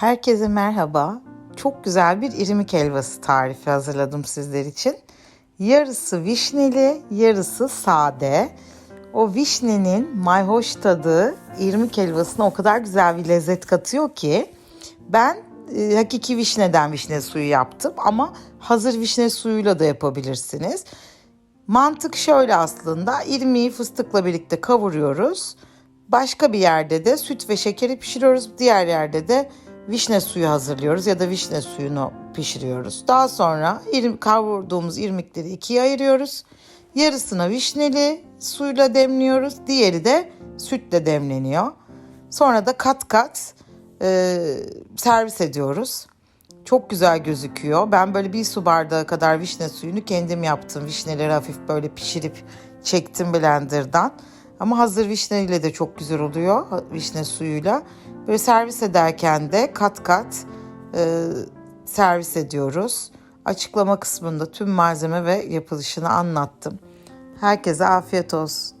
Herkese merhaba. Çok güzel bir irmik helvası tarifi hazırladım sizler için. Yarısı vişneli, yarısı sade. O vişnenin mayhoş tadı irmik helvasına o kadar güzel bir lezzet katıyor ki ben e, hakiki vişneden vişne suyu yaptım ama hazır vişne suyuyla da yapabilirsiniz. Mantık şöyle aslında irmiği fıstıkla birlikte kavuruyoruz. Başka bir yerde de süt ve şekeri pişiriyoruz. Diğer yerde de vişne suyu hazırlıyoruz ya da vişne suyunu pişiriyoruz. Daha sonra irim, kavurduğumuz irmikleri ikiye ayırıyoruz. Yarısına vişneli suyla demliyoruz. Diğeri de sütle demleniyor. Sonra da kat kat e, servis ediyoruz. Çok güzel gözüküyor. Ben böyle bir su bardağı kadar vişne suyunu kendim yaptım. Vişneleri hafif böyle pişirip çektim blenderdan. Ama hazır vişneyle de çok güzel oluyor. Vişne suyuyla. Böyle servis ederken de kat kat e, servis ediyoruz. Açıklama kısmında tüm malzeme ve yapılışını anlattım. Herkese afiyet olsun.